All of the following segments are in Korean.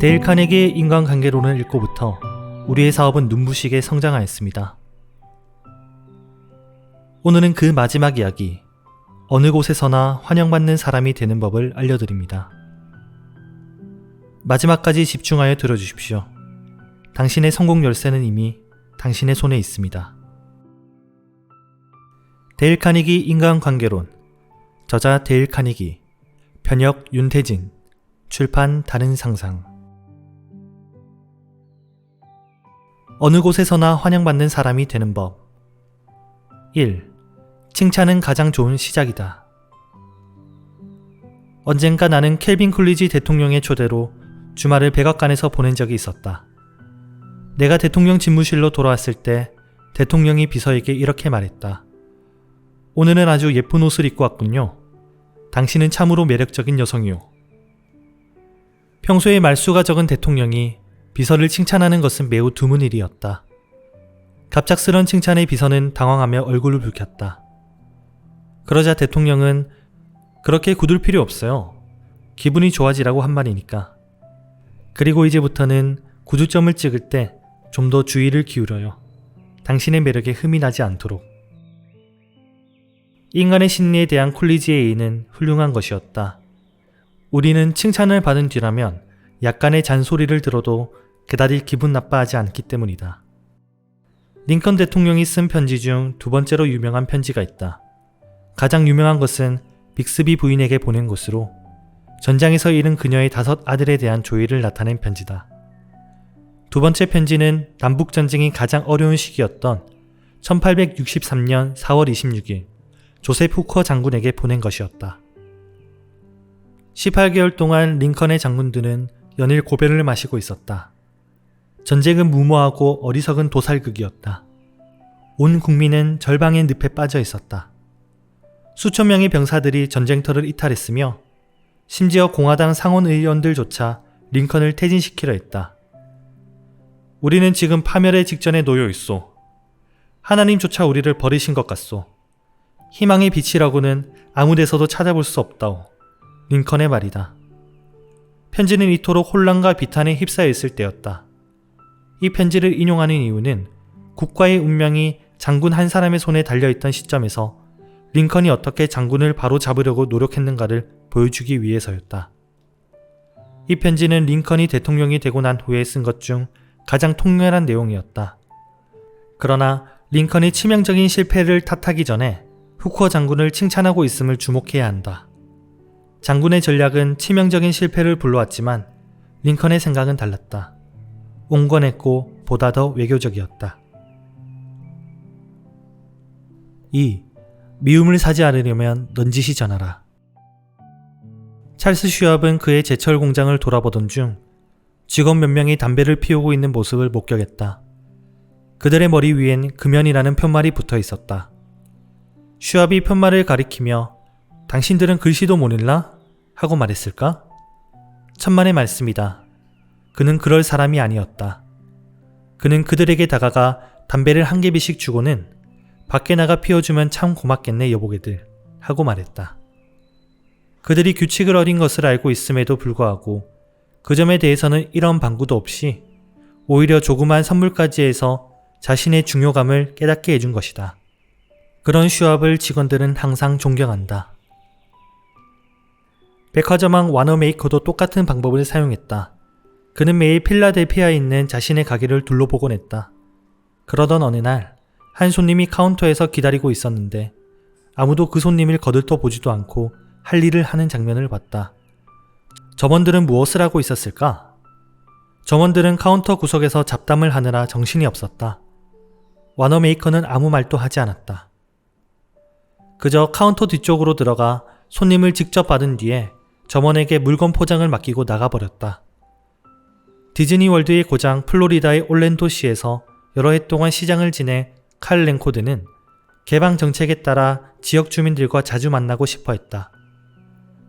데일 카네기의 인간관계론을 읽고부터 우리의 사업은 눈부시게 성장하였습니다. 오늘은 그 마지막 이야기, 어느 곳에서나 환영받는 사람이 되는 법을 알려드립니다. 마지막까지 집중하여 들어주십시오. 당신의 성공 열쇠는 이미 당신의 손에 있습니다. 데일 카니기 인간관계론 저자 데일 카니기 편역 윤태진 출판 다른 상상 어느 곳에서나 환영받는 사람이 되는 법 1. 칭찬은 가장 좋은 시작이다. 언젠가 나는 켈빈 쿨리지 대통령의 초대로 주말을 백악관에서 보낸 적이 있었다. 내가 대통령 집무실로 돌아왔을 때 대통령이 비서에게 이렇게 말했다. 오늘은 아주 예쁜 옷을 입고 왔군요. 당신은 참으로 매력적인 여성이오. 평소에 말수가 적은 대통령이 비서를 칭찬하는 것은 매우 드문 일이었다. 갑작스런 칭찬에 비서는 당황하며 얼굴을 붉혔다. 그러자 대통령은 그렇게 굳을 필요 없어요. 기분이 좋아지라고 한 말이니까. 그리고 이제부터는 구두점을 찍을 때 좀 더 주의를 기울여요. 당신의 매력에 흠이 나지 않도록. 인간의 심리에 대한 콜리지의 예의는 훌륭한 것이었다. 우리는 칭찬을 받은 뒤라면 약간의 잔소리를 들어도 그다지 기분 나빠하지 않기 때문이다. 링컨 대통령이 쓴 편지 중 두 번째로 유명한 편지가 있다. 가장 유명한 것은 빅스비 부인에게 보낸 것으로 전장에서 잃은 그녀의 다섯 아들에 대한 조의를 나타낸 편지다. 두 번째 편지는 남북전쟁이 가장 어려운 시기였던 1863년 4월 26일 조셉 후커 장군에게 보낸 것이었다. 18개월 동안 링컨의 장군들은 연일 고배를 마시고 있었다. 전쟁은 무모하고 어리석은 도살극이었다. 온 국민은 절방의 늪에 빠져 있었다. 수천 명의 병사들이 전쟁터를 이탈했으며 심지어 공화당 상원 의원들조차 링컨을 퇴진시키려 했다. 우리는 지금 파멸의 직전에 놓여 있소. 하나님조차 우리를 버리신 것 같소. 희망의 빛이라고는 아무 데서도 찾아볼 수 없다오. 링컨의 말이다. 편지는 이토록 혼란과 비탄에 휩싸여 있을 때였다. 이 편지를 인용하는 이유는 국가의 운명이 장군 한 사람의 손에 달려있던 시점에서 링컨이 어떻게 장군을 바로 잡으려고 노력했는가를 보여주기 위해서였다. 이 편지는 링컨이 대통령이 되고 난 후에 쓴 것 중 가장 통렬한 내용이었다. 그러나 링컨이 치명적인 실패를 탓하기 전에 후커 장군을 칭찬하고 있음을 주목해야 한다. 장군의 전략은 치명적인 실패를 불러왔지만 링컨의 생각은 달랐다. 온건했고 보다 더 외교적이었다. 2. 미움을 사지 않으려면 넌지시 전하라. 찰스 슈압은 그의 제철 공장을 돌아보던 중 직원 몇 명이 담배를 피우고 있는 모습을 목격했다. 그들의 머리 위엔 금연이라는 편말이 붙어 있었다. 슈압이 편말을 가리키며 당신들은 글씨도 못 읽나? 하고 말했을까? 천만의 말씀이다. 그는 그럴 사람이 아니었다. 그는 그들에게 다가가 담배를 한 개비씩 주고는 밖에 나가 피워주면 참 고맙겠네 여보게들 하고 말했다. 그들이 규칙을 어긴 것을 알고 있음에도 불구하고 그 점에 대해서는 이런 방구도 없이 오히려 조그만 선물까지 해서 자신의 중요감을 깨닫게 해준 것이다. 그런 슈압을 직원들은 항상 존경한다. 백화점왕 와너메이커도 똑같은 방법을 사용했다. 그는 매일 필라델피아에 있는 자신의 가게를 둘러보곤 했다. 그러던 어느 날, 한 손님이 카운터에서 기다리고 있었는데 아무도 그 손님을 거들떠 보지도 않고 할 일을 하는 장면을 봤다. 점원들은 무엇을 하고 있었을까? 점원들은 카운터 구석에서 잡담을 하느라 정신이 없었다. 와너메이커는 아무 말도 하지 않았다. 그저 카운터 뒤쪽으로 들어가 손님을 직접 받은 뒤에 점원에게 물건 포장을 맡기고 나가버렸다. 디즈니 월드의 고장 플로리다의 올랜도시에서 여러 해 동안 시장을 지내 칼 랭코드는 개방 정책에 따라 지역 주민들과 자주 만나고 싶어 했다.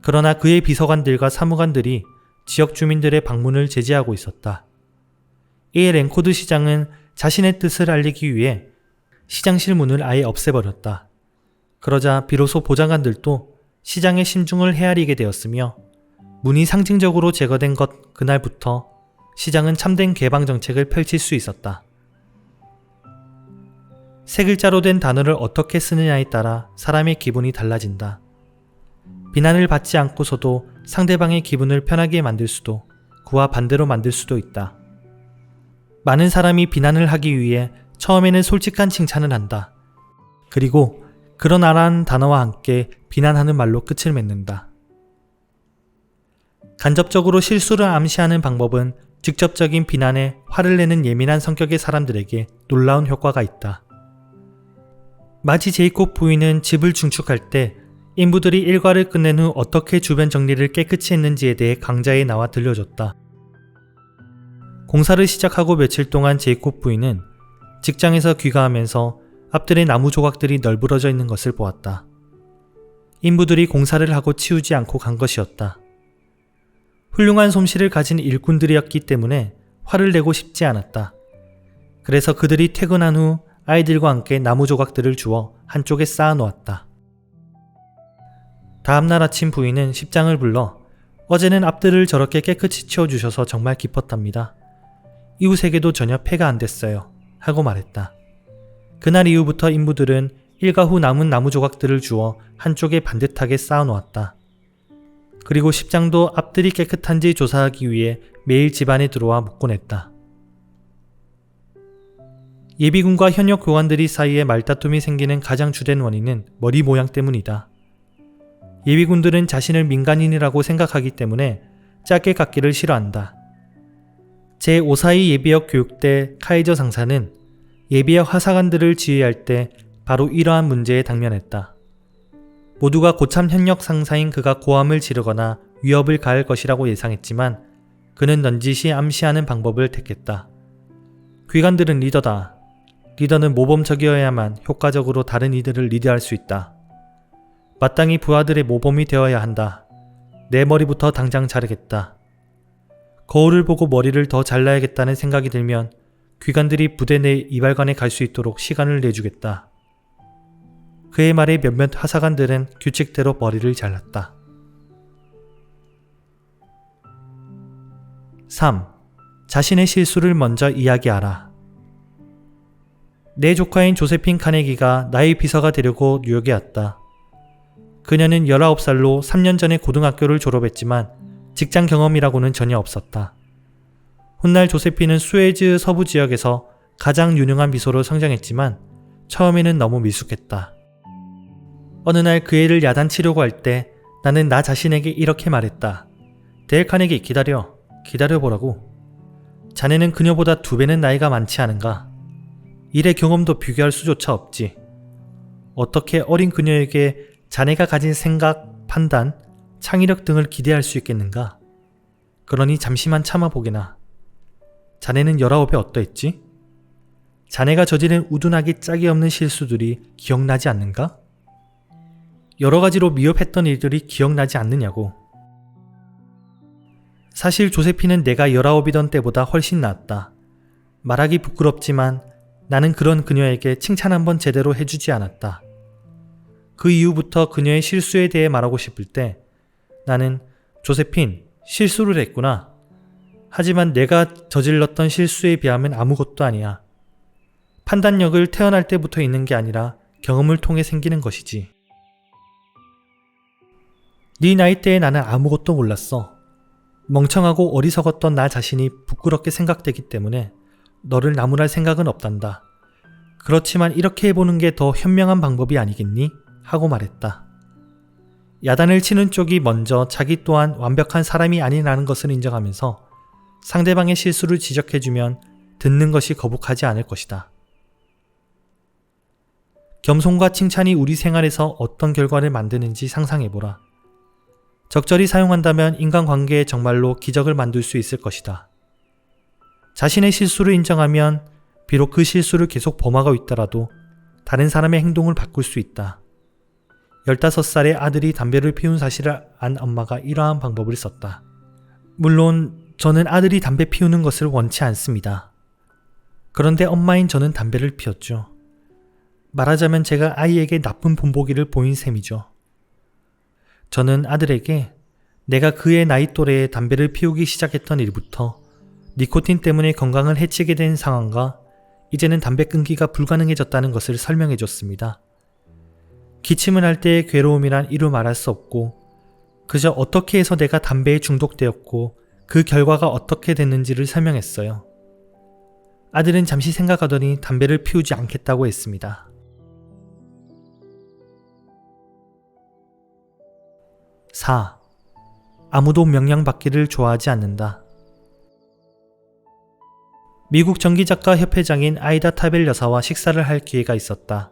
그러나 그의 비서관들과 사무관들이 지역 주민들의 방문을 제지하고 있었다. 이에 랭코드 시장은 자신의 뜻을 알리기 위해 시장실 문을 아예 없애버렸다. 그러자 비로소 보좌관들도 시장의 심중을 헤아리게 되었으며 문이 상징적으로 제거된 것 그날부터 시장은 참된 개방 정책을 펼칠 수 있었다. 세 글자로 된 단어를 어떻게 쓰느냐에 따라 사람의 기분이 달라진다. 비난을 받지 않고서도 상대방의 기분을 편하게 만들 수도 그와 반대로 만들 수도 있다. 많은 사람이 비난을 하기 위해 처음에는 솔직한 칭찬을 한다. 그리고 그러나라는 단어와 함께 비난하는 말로 끝을 맺는다. 간접적으로 실수를 암시하는 방법은 직접적인 비난에 화를 내는 예민한 성격의 사람들에게 놀라운 효과가 있다. 마지 제이콥 부인은 집을 중축할 때 인부들이 일과를 끝낸 후 어떻게 주변 정리를 깨끗이 했는지에 대해 강좌에 나와 들려줬다. 공사를 시작하고 며칠 동안 제이콥 부인은 직장에서 귀가하면서 앞들의 나무 조각들이 널브러져 있는 것을 보았다. 인부들이 공사를 하고 치우지 않고 간 것이었다. 훌륭한 솜씨를 가진 일꾼들이었기 때문에 화를 내고 싶지 않았다. 그래서 그들이 퇴근한 후 아이들과 함께 나무 조각들을 주워 한쪽에 쌓아 놓았다. 다음날 아침 부인은 십장을 불러 어제는 앞들을 저렇게 깨끗이 치워주셔서 정말 기뻤답니다. 이웃에게도 전혀 폐가 안 됐어요. 하고 말했다. 그날 이후부터 인부들은 일가 후 남은 나무 조각들을 주워 한쪽에 반듯하게 쌓아 놓았다. 그리고 십장도 앞들이 깨끗한지 조사하기 위해 매일 집안에 들어와 묻곤 했다. 예비군과 현역 교관들이 사이에 말다툼이 생기는 가장 주된 원인은 머리 모양 때문이다. 예비군들은 자신을 민간인이라고 생각하기 때문에 짧게 갖기를 싫어한다. 제542 예비역 교육대 카이저 상사는 예비역 하사관들을 지휘할 때 바로 이러한 문제에 당면했다. 모두가 고참 현역 상사인 그가 고함을 지르거나 위협을 가할 것이라고 예상했지만 그는 넌지시 암시하는 방법을 택했다. 귀관들은 리더다. 리더는 모범적이어야만 효과적으로 다른 이들을 리드할 수 있다. 마땅히 부하들의 모범이 되어야 한다. 내 머리부터 당장 자르겠다. 거울을 보고 머리를 더 잘라야겠다는 생각이 들면 귀관들이 부대 내 이발관에 갈 수 있도록 시간을 내주겠다. 그의 말에 몇몇 하사관들은 규칙대로 머리를 잘랐다. 3. 자신의 실수를 먼저 이야기하라. 내 조카인 조세핀 카네기가 나의 비서가 되려고 뉴욕에 왔다. 그녀는 19살로 3년 전에 고등학교를 졸업했지만 직장 경험이라고는 전혀 없었다. 훗날 조세피는 수에즈 서부 지역에서 가장 유능한 비서로 성장했지만 처음에는 너무 미숙했다. 어느 날 그 애를 야단치려고 할 때 나는 나 자신에게 이렇게 말했다. 데일 카네기 기다려. 기다려보라고. 자네는 그녀보다 두 배는 나이가 많지 않은가? 일의 경험도 비교할 수조차 없지. 어떻게 어린 그녀에게 자네가 가진 생각, 판단, 창의력 등을 기대할 수 있겠는가? 그러니 잠시만 참아보게나. 자네는 열아홉에 어떠했지? 자네가 저지른 우둔하기 짝이 없는 실수들이 기억나지 않는가? 여러 가지로 미흡했던 일들이 기억나지 않느냐고. 사실 조세피는 내가 열아홉이던 때보다 훨씬 낫다. 말하기 부끄럽지만 나는 그런 그녀에게 칭찬 한번 제대로 해주지 않았다. 그 이후부터 그녀의 실수에 대해 말하고 싶을 때 나는 조세핀, 실수를 했구나. 하지만 내가 저질렀던 실수에 비하면 아무것도 아니야. 판단력을 태어날 때부터 있는 게 아니라 경험을 통해 생기는 것이지. 네 나이 때에 나는 아무것도 몰랐어. 멍청하고 어리석었던 나 자신이 부끄럽게 생각되기 때문에 너를 나무랄 생각은 없단다. 그렇지만 이렇게 해보는 게 더 현명한 방법이 아니겠니? 하고 말했다. 야단을 치는 쪽이 먼저 자기 또한 완벽한 사람이 아니라는 것을 인정하면서 상대방의 실수를 지적해주면 듣는 것이 거북하지 않을 것이다. 겸손과 칭찬이 우리 생활에서 어떤 결과를 만드는지 상상해보라. 적절히 사용한다면 인간관계에 정말로 기적을 만들 수 있을 것이다. 자신의 실수를 인정하면 비록 그 실수를 계속 범하고 있더라도 다른 사람의 행동을 바꿀 수 있다. 15살의 아들이 담배를 피운 사실을 안 엄마가 이러한 방법을 썼다. 물론 저는 아들이 담배 피우는 것을 원치 않습니다. 그런데 엄마인 저는 담배를 피웠죠. 말하자면 제가 아이에게 나쁜 본보기를 보인 셈이죠. 저는 아들에게 내가 그의 나이 또래에 담배를 피우기 시작했던 일부터 니코틴 때문에 건강을 해치게 된 상황과 이제는 담배 끊기가 불가능해졌다는 것을 설명해 줬습니다. 기침을 할 때의 괴로움이란 이루 말할 수 없고 그저 어떻게 해서 내가 담배에 중독되었고 그 결과가 어떻게 됐는지를 설명했어요. 아들은 잠시 생각하더니 담배를 피우지 않겠다고 했습니다. 4. 아무도 명령받기를 좋아하지 않는다. 미국 전기작가 협회장인 아이다 타벨 여사와 식사를 할 기회가 있었다.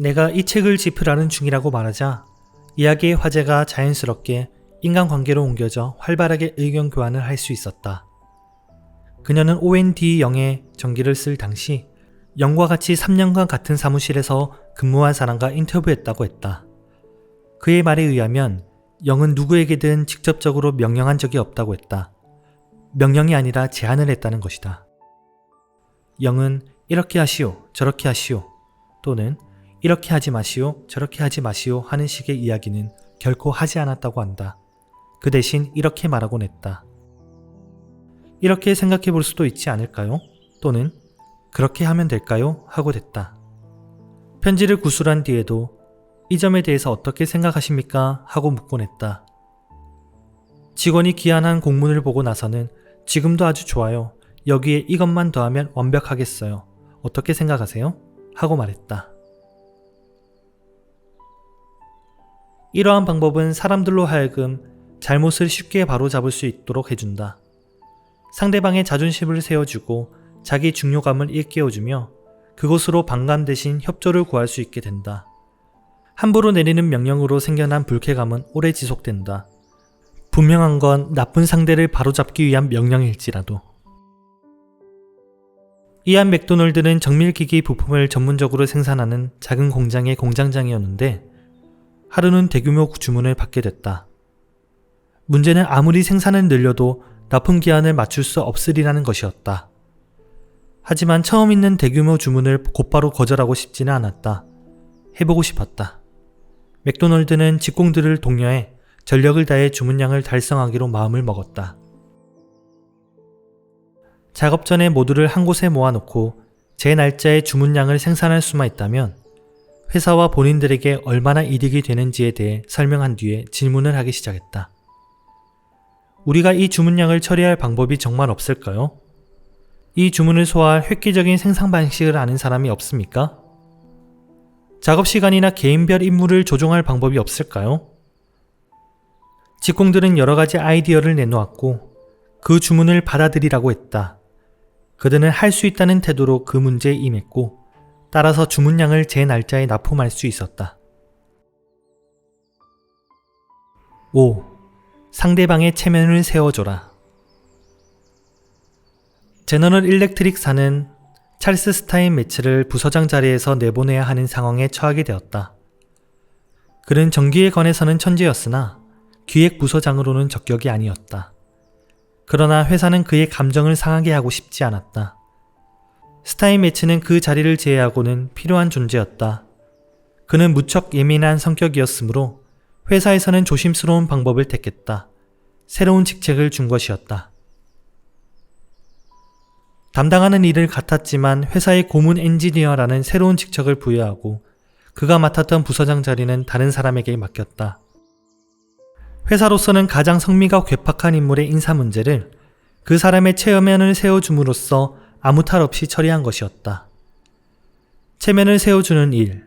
내가 이 책을 집필하는 중이라고 말하자 이야기의 화제가 자연스럽게 인간관계로 옮겨져 활발하게 의견 교환을 할 수 있었다. 그녀는 OND 영의 전기를 쓸 당시 영과 같이 3년간 같은 사무실에서 근무한 사람과 인터뷰했다고 했다. 그의 말에 의하면 영은 누구에게든 직접적으로 명령한 적이 없다고 했다. 명령이 아니라 제안을 했다는 것이다. 영은 이렇게 하시오, 저렇게 하시오, 또는 이렇게 하지 마시오, 저렇게 하지 마시오 하는 식의 이야기는 결코 하지 않았다고 한다. 그 대신 이렇게 말하곤 했다. 이렇게 생각해 볼 수도 있지 않을까요? 또는 그렇게 하면 될까요? 하고 됐다. 편지를 구술한 뒤에도 이 점에 대해서 어떻게 생각하십니까? 하고 묻곤 했다. 직원이 기한한 공문을 보고 나서는 지금도 아주 좋아요. 여기에 이것만 더하면 완벽하겠어요. 어떻게 생각하세요? 하고 말했다. 이러한 방법은 사람들로 하여금 잘못을 쉽게 바로잡을 수 있도록 해준다. 상대방의 자존심을 세워주고 자기 중요감을 일깨워주며 그것으로 반감 대신 협조를 구할 수 있게 된다. 함부로 내리는 명령으로 생겨난 불쾌감은 오래 지속된다. 분명한 건 나쁜 상대를 바로잡기 위한 명령일지라도. 이안 맥도널드는 정밀기기 부품을 전문적으로 생산하는 작은 공장의 공장장이었는데 하루는 대규모 주문을 받게 됐다. 문제는 아무리 생산을 늘려도 납품 기한을 맞출 수 없으리라는 것이었다. 하지만 처음 있는 대규모 주문을 곧바로 거절하고 싶지는 않았다. 해보고 싶었다. 맥도널드는 직공들을 독려해 전력을 다해 주문량을 달성하기로 마음을 먹었다. 작업 전에 모두를 한 곳에 모아놓고 제 날짜에 주문량을 생산할 수만 있다면 회사와 본인들에게 얼마나 이득이 되는지에 대해 설명한 뒤에 질문을 하기 시작했다. 우리가 이 주문량을 처리할 방법이 정말 없을까요? 이 주문을 소화할 획기적인 생산 방식을 아는 사람이 없습니까? 작업 시간이나 개인별 임무를 조정할 방법이 없을까요? 직공들은 여러 가지 아이디어를 내놓았고 그 주문을 받아들이라고 했다. 그들은 할 수 있다는 태도로 그 문제에 임했고 따라서 주문량을 제 날짜에 납품할 수 있었다. 5. 상대방의 체면을 세워줘라. 제너럴 일렉트릭사는 찰스 스타인 매치를 부서장 자리에서 내보내야 하는 상황에 처하게 되었다. 그는 전기에 관해서는 천재였으나 기획 부서장으로는 적격이 아니었다. 그러나 회사는 그의 감정을 상하게 하고 싶지 않았다. 스타인 매치는 그 자리를 제외하고는 필요한 존재였다. 그는 무척 예민한 성격이었으므로 회사에서는 조심스러운 방법을 택했다. 새로운 직책을 준 것이었다. 담당하는 일을 같았지만 회사의 고문 엔지니어라는 새로운 직책을 부여하고 그가 맡았던 부서장 자리는 다른 사람에게 맡겼다. 회사로서는 가장 성미가 괴팍한 인물의 인사 문제를 그 사람의 체면을 세워줌으로써 아무 탈 없이 처리한 것이었다. 체면을 세워주는 일,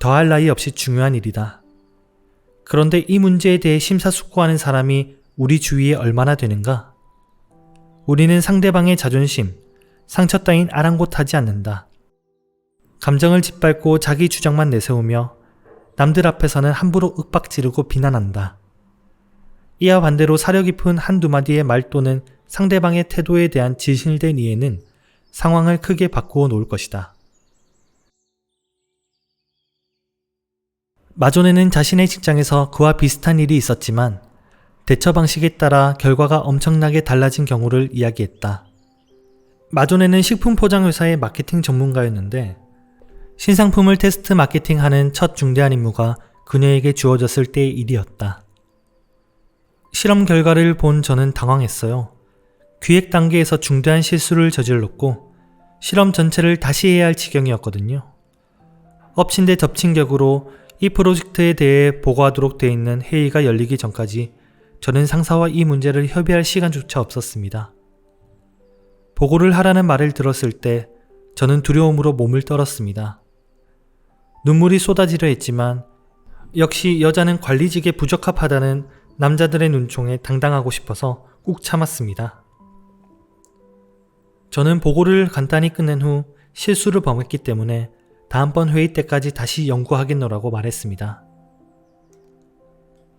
더할 나위 없이 중요한 일이다. 그런데 이 문제에 대해 심사숙고하는 사람이 우리 주위에 얼마나 되는가? 우리는 상대방의 자존심, 상처 따윈 아랑곳하지 않는다. 감정을 짓밟고 자기 주장만 내세우며 남들 앞에서는 함부로 윽박지르고 비난한다. 이와 반대로 사려 깊은 한두 마디의 말 또는 상대방의 태도에 대한 진실된 이해는 상황을 크게 바꾸어 놓을 것이다. 마존에는 자신의 직장에서 그와 비슷한 일이 있었지만 대처 방식에 따라 결과가 엄청나게 달라진 경우를 이야기했다. 마존에는 식품 포장 회사의 마케팅 전문가였는데 신상품을 테스트 마케팅하는 첫 중대한 임무가 그녀에게 주어졌을 때의 일이었다. 실험 결과를 본 저는 당황했어요. 기획 단계에서 중대한 실수를 저질렀고 실험 전체를 다시 해야 할 지경이었거든요. 엎친 데 덮친 격으로 이 프로젝트에 대해 보고하도록 돼 있는 회의가 열리기 전까지 저는 상사와 이 문제를 협의할 시간조차 없었습니다. 보고를 하라는 말을 들었을 때 저는 두려움으로 몸을 떨었습니다. 눈물이 쏟아지려 했지만 역시 여자는 관리직에 부적합하다는 남자들의 눈총에 당당하고 싶어서 꾹 참았습니다. 저는 보고를 간단히 끝낸 후 실수를 범했기 때문에 다음번 회의 때까지 다시 연구하겠노라고 말했습니다.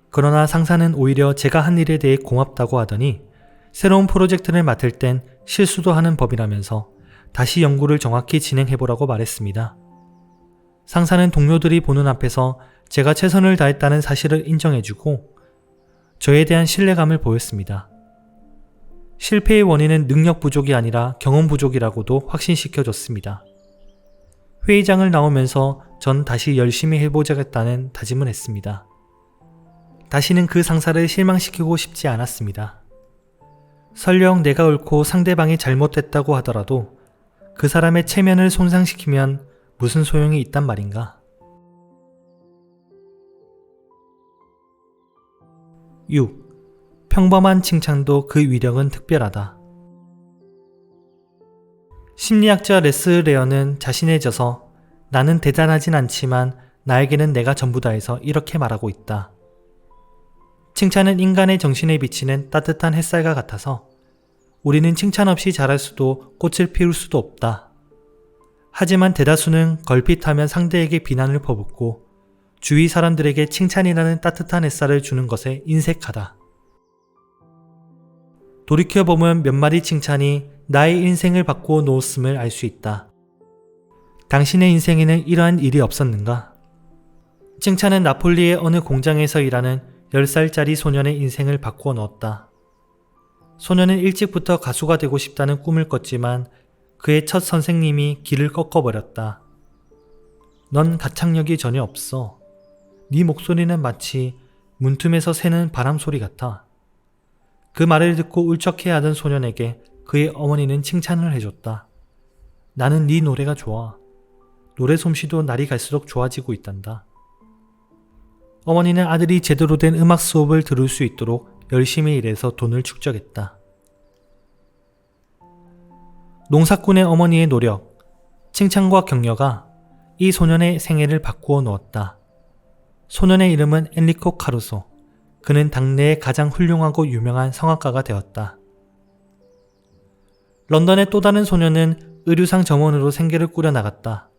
그러나 상사는 오히려 제가 한 일에 대해 고맙다고 하더니 새로운 프로젝트를 맡을 땐 실수도 하는 법이라면서 다시 연구를 정확히 진행해보라고 말했습니다. 상사는 동료들이 보는 앞에서 제가 최선을 다했다는 사실을 인정해주고 저에 대한 신뢰감을 보였습니다. 실패의 원인은 능력 부족이 아니라 경험 부족이라고도 확신시켜줬습니다. 회의장을 나오면서 전 다시 열심히 해보자겠다는 다짐을 했습니다. 다시는 그 상사를 실망시키고 싶지 않았습니다. 설령 내가 옳고 상대방이 잘못됐다고 하더라도 그 사람의 체면을 손상시키면 무슨 소용이 있단 말인가? 6. 평범한 칭찬도 그 위력은 특별하다. 심리학자 레스 레어는 자신에 져서 나는 대단하진 않지만 나에게는 내가 전부다 해서 이렇게 말하고 있다. 칭찬은 인간의 정신에 비치는 따뜻한 햇살과 같아서 우리는 칭찬 없이 자랄 수도 꽃을 피울 수도 없다. 하지만 대다수는 걸핏하면 상대에게 비난을 퍼붓고 주위 사람들에게 칭찬이라는 따뜻한 햇살을 주는 것에 인색하다. 돌이켜보면 몇 마디 칭찬이 나의 인생을 바꾸어 놓았음을 알 수 있다. 당신의 인생에는 이러한 일이 없었는가? 칭찬은 나폴리의 어느 공장에서 일하는 10살짜리 소년의 인생을 바꾸어 넣었다. 소년은 일찍부터 가수가 되고 싶다는 꿈을 꿨지만 그의 첫 선생님이 길을 꺾어버렸다. 넌 가창력이 전혀 없어. 네 목소리는 마치 문틈에서 새는 바람 소리 같아. 그 말을 듣고 울적해하던 소년에게 그의 어머니는 칭찬을 해줬다. 나는 네 노래가 좋아. 노래 솜씨도 날이 갈수록 좋아지고 있단다. 어머니는 아들이 제대로 된 음악 수업을 들을 수 있도록 열심히 일해서 돈을 축적했다. 농사꾼의 어머니의 노력, 칭찬과 격려가 이 소년의 생애를 바꾸어 놓았다. 소년의 이름은 엔리코 카루소. 그는 당내의 가장 훌륭하고 유명한 성악가가 되었다. 런던의 또 다른 소년은 의류상 점원으로 생계를 꾸려나갔다.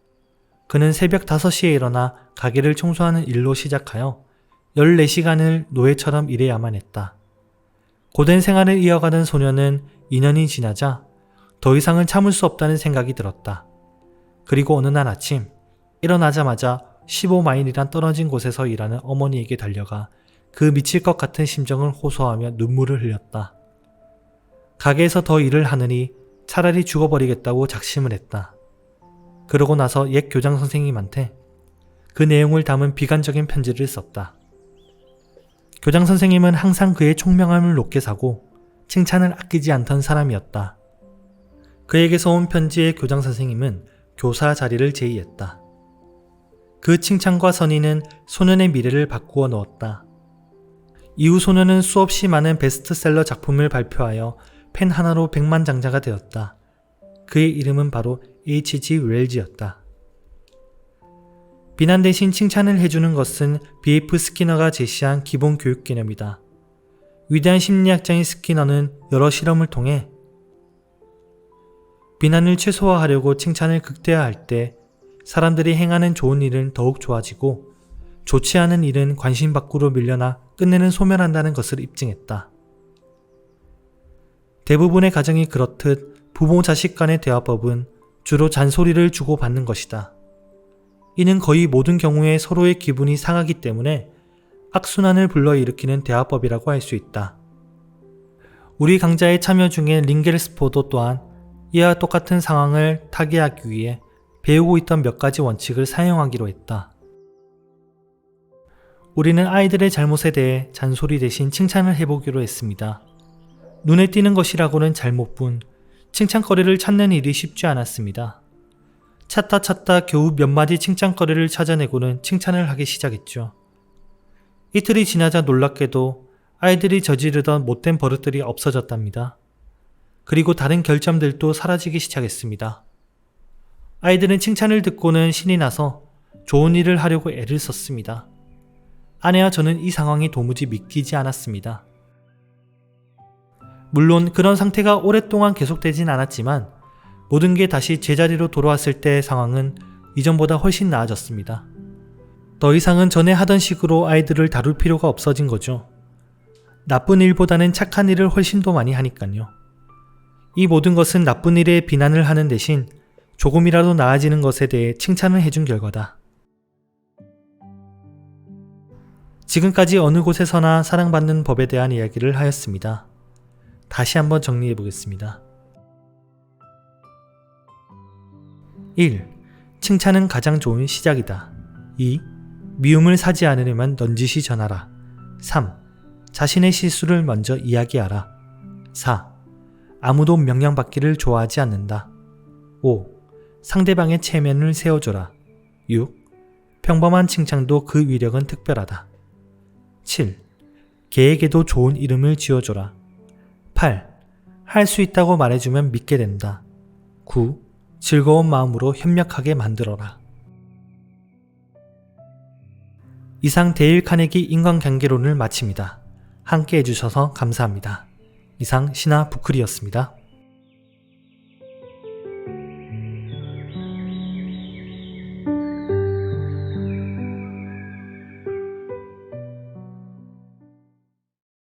그는 새벽 5시에 일어나 가게를 청소하는 일로 시작하여 14시간을 노예처럼 일해야만 했다. 고된 생활을 이어가던 소년은 2년이 지나자 더 이상은 참을 수 없다는 생각이 들었다. 그리고 어느 날 아침 일어나자마자 15마일이란 떨어진 곳에서 일하는 어머니에게 달려가 그 미칠 것 같은 심정을 호소하며 눈물을 흘렸다. 가게에서 더 일을 하느니 차라리 죽어버리겠다고 작심을 했다. 그러고 나서 옛 교장 선생님한테 그 내용을 담은 비관적인 편지를 썼다. 교장 선생님은 항상 그의 총명함을 높게 사고 칭찬을 아끼지 않던 사람이었다. 그에게서 온 편지의 교장 선생님은 교사 자리를 제의했다. 그 칭찬과 선의는 소년의 미래를 바꾸어 넣었다. 이후 소년은 수없이 많은 베스트셀러 작품을 발표하여 펜 하나로 백만장자가 되었다. 그의 이름은 바로 H.G. 웰즈였다. 비난 대신 칭찬을 해주는 것은 B.F. 스키너가 제시한 기본 교육 개념이다. 위대한 심리학자인 스키너는 여러 실험을 통해 비난을 최소화하려고 칭찬을 극대화할 때 사람들이 행하는 좋은 일은 더욱 좋아지고 좋지 않은 일은 관심 밖으로 밀려나 끝내는 소멸한다는 것을 입증했다. 대부분의 가정이 그렇듯 부모 자식 간의 대화법은 주로 잔소리를 주고받는 것이다. 이는 거의 모든 경우에 서로의 기분이 상하기 때문에 악순환을 불러일으키는 대화법이라고 할 수 있다. 우리 강좌의 참여 중에 링겔스포도 또한 이와 똑같은 상황을 타개하기 위해 배우고 있던 몇 가지 원칙을 사용하기로 했다. 우리는 아이들의 잘못에 대해 잔소리 대신 칭찬을 해보기로 했습니다. 눈에 띄는 것이라고는 잘못 본 칭찬거리를 찾는 일이 쉽지 않았습니다. 찾다 찾다 겨우 몇 마디 칭찬거리를 찾아내고는 칭찬을 하기 시작했죠. 이틀이 지나자 놀랍게도 아이들이 저지르던 못된 버릇들이 없어졌답니다. 그리고 다른 결점들도 사라지기 시작했습니다. 아이들은 칭찬을 듣고는 신이 나서 좋은 일을 하려고 애를 썼습니다. 아내와 저는 이 상황이 도무지 믿기지 않았습니다. 물론 그런 상태가 오랫동안 계속되진 않았지만 모든 게 다시 제자리로 돌아왔을 때의 상황은 이전보다 훨씬 나아졌습니다. 더 이상은 전에 하던 식으로 아이들을 다룰 필요가 없어진 거죠. 나쁜 일보다는 착한 일을 훨씬 더 많이 하니까요. 이 모든 것은 나쁜 일에 비난을 하는 대신 조금이라도 나아지는 것에 대해 칭찬을 해준 결과다. 지금까지 어느 곳에서나 사랑받는 법에 대한 이야기를 하였습니다. 다시 한번 정리해 보겠습니다. 1. 칭찬은 가장 좋은 시작이다. 2. 미움을 사지 않으려면 넌지시 전하라. 3. 자신의 실수를 먼저 이야기하라. 4. 아무도 명령받기를 좋아하지 않는다. 5. 상대방의 체면을 세워줘라. 6. 평범한 칭찬도 그 위력은 특별하다. 7. 개에게도 좋은 이름을 지어줘라. 8. 할 수 있다고 말해주면 믿게 된다. 9. 즐거운 마음으로 협력하게 만들어라. 이상 데일 카네기 인간관계론을 마칩니다. 함께 해주셔서 감사합니다. 이상 신하 부클이었습니다.